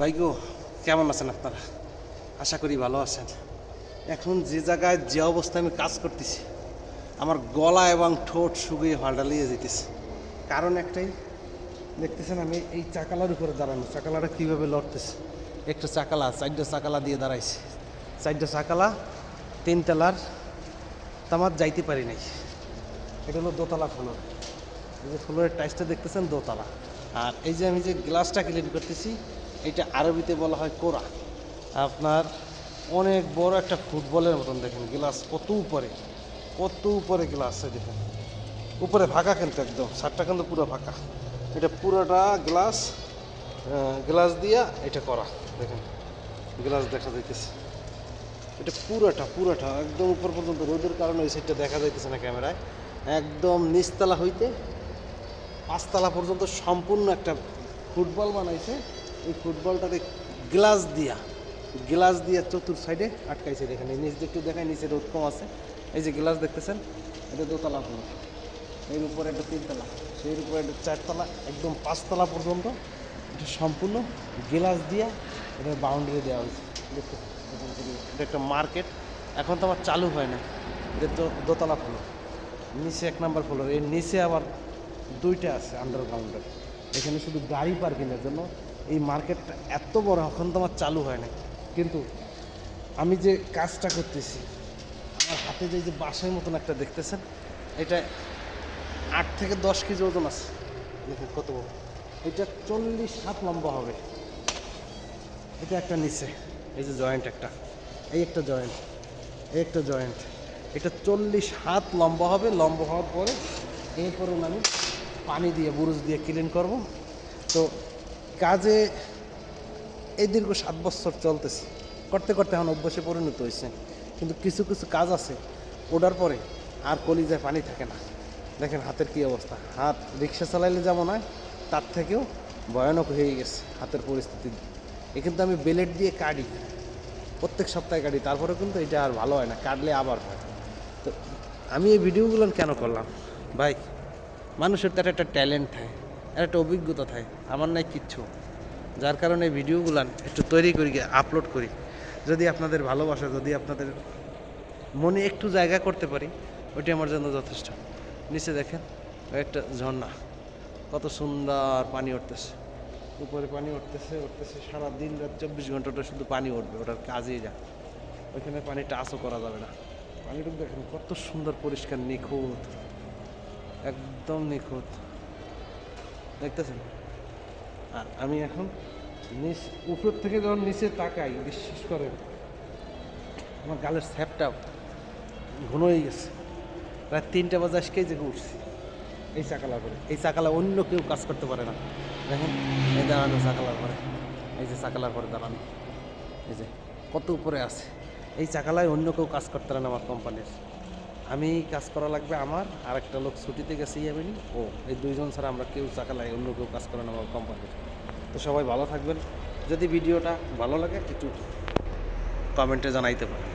ভাইগো, কেমন আছেন আপনারা? আশা করি ভালো আছেন। এখন যে জায়গায় যে অবস্থায় আমি কাজ করতেছি, আমার গলা এবং ঠোঁট শুকিয়ে হালডালিয়ে যেতেছে কারণ একটাই, দেখতেছেন আমি এই চাকালার উপরে দাঁড়ানো। চাকালাটা কীভাবে লড়তেছে? একটা চাকালা, চারটা চাকালা দিয়ে দাঁড়াইছে। চারটা চাকালা তিনতলার তামার যাইতে পারি নাই। এটা হলো দোতলা ফ্লোর। এই যে ফ্লোরের টাইসটা দেখতেছেন, দোতলা। আর এই যে আমি যে গ্লাসটা ক্লিন করতেছি এটা আরবিতে বলা হয় কোরা আপনার অনেক বড় একটা ফুটবলের মতন দেখেন, গ্লাস কত উপরে কত উপরে গ্লাস দেখেন। উপরে ফাঁকা কিন্তু একদম সারটা কিন্তু পুরো ফাঁকা। এটা পুরোটা গ্লাস গ্লাস দিয়া এটা করা, দেখেন। গ্লাস দেখা যাইতেছে। এটা পুরোটা পুরোটা, একদম উপর পর্যন্ত রোদের কারণে ওই সাইডটা দেখা যাইতেছে না ক্যামেরায়। একদম নিচতলা হইতে পাঁচতলা পর্যন্ত সম্পূর্ণ একটা ফুটবল বানাইছে। এই ফুটবলটাতে গ্লাস দিয়া গ্লাস দিয়া চতুর সাইডে আটকাইছে দেখেন। নিচ দিয়ে একটু দেখায় নিচে রোদ কম আছে। এই যে গ্লাস দেখতেছেন, এটা দোতলা হলো এর উপরে একটা তিনতলা সেই উপরে একটা চারতলা, একদম পাঁচতলা পর্যন্ত। এটা সম্পূর্ণ গ্লাস দিয়া এটা বাউন্ডারি দেওয়া হয়েছে। দেখতেছেন এটা একটা মার্কেট এখন তো আমার চালু হয় না। এটা দোতলা ফ্লোর নিচে এক নাম্বার ফ্লোর এর নিচে আবার দুইটা আছে আন্ডারগ্রাউন্ডের এখানে শুধু গাড়ি পার্কিংয়ের জন্য এই মার্কেটটা এত বড়, এখন তো আমার চালু হয় না কিন্তু আমি যে কাজটা করতেছি, আমার হাতে যে যে বাঁশের মতন একটা দেখতেছেন, এটা আট থেকে দশ কেজি ওজন আছে। দেখুন কত এটা চল্লিশ হাত লম্বা হবে। এটা একটা নিচে, এই যে জয়েন্ট একটা, এই একটা জয়েন্ট, এই একটা জয়েন্ট। এটা চল্লিশ হাত লম্বা হবে, লম্বা হওয়ার পরে এরপরে আমি পানি দিয়ে, বুরুজ দিয়ে ক্লিন করব। তো কাজে এই দীর্ঘ সাত বছর চলতেছে। করতে করতে এখন অভ্যাসে পরিণত হয়েছে। কিন্তু কিছু কিছু কাজ আছে, ওঠার পরে আর কলিজায় পানি থাকে না। দেখেন হাতের কী অবস্থা। হাত রিক্সা চালাইলে যেমন হয়, তার থেকেও ভয়ানক হয়ে গেছে হাতের পরিস্থিতি। এ কিন্তু আমি বেলেট দিয়ে কাটি। প্রত্যেক সপ্তাহে কাটি তারপরে কিন্তু এটা আর ভালো হয় না, কাটলে আবার হয়। তো আমি এই ভিডিওগুলো কেন করলাম? ভাই, মানুষের তার একটা ট্যালেন্ট থাকে। একটা অভিজ্ঞতা থাকে, আমার নাই কিচ্ছু। যার কারণে এই ভিডিওগুলো একটু তৈরি করি আপলোড করি। যদি আপনাদের ভালোবাসা, যদি আপনাদের মনে একটু জায়গা করতে পারি, ওইটি আমার জন্য যথেষ্ট। নিচে দেখেন, একটা ঝর্ণা। কত সুন্দর পানি উঠতেছে। উপরে পানি উঠতেছে উঠতেছে সারা দিন রাত চব্বিশ ঘন্টাটা শুধু পানি উঠবে, ওটার কাজেই যা। ওইখানে পানি টাচও করা যাবে না। পানিটুকু দেখেন, কত সুন্দর পরিষ্কার, নিখুঁত। একদম নিখুঁত। দেখতেছেন? আর আমি এখন নিচ, উপর থেকে যখন নিচে তাকাই, বিশ্বাস করেন, আমার গালের স্যাপটা ঘন হয়ে গেছে। প্রায় তিনটা বাজে আজকে যে উঠছি। এই চাকালা করে এই চাকালা অন্য কেউ কাজ করতে পারে না। দেখেন, এই দাঁড়ানো চাকালার পরে এই যে চাকালার পরে দাঁড়ানো। এই যে, কত উপরে আছে। এই চাকালায় অন্য কেউ কাজ করতে পারে না আমার কোম্পানির। আমি কাজ করা লাগবে আমার আর একটা লোক ছুটিতে গেছে ইয়ামিনি ও, এই দুইজন ছাড়া আমরা কেউ চাকা লাগে অন্য কেউ কাজ করে না আমার কোম্পানির তো। সবাই ভালো থাকবেন। যদি ভিডিওটা ভালো লাগে, একটু কমেন্টে জানাইতে পারেন।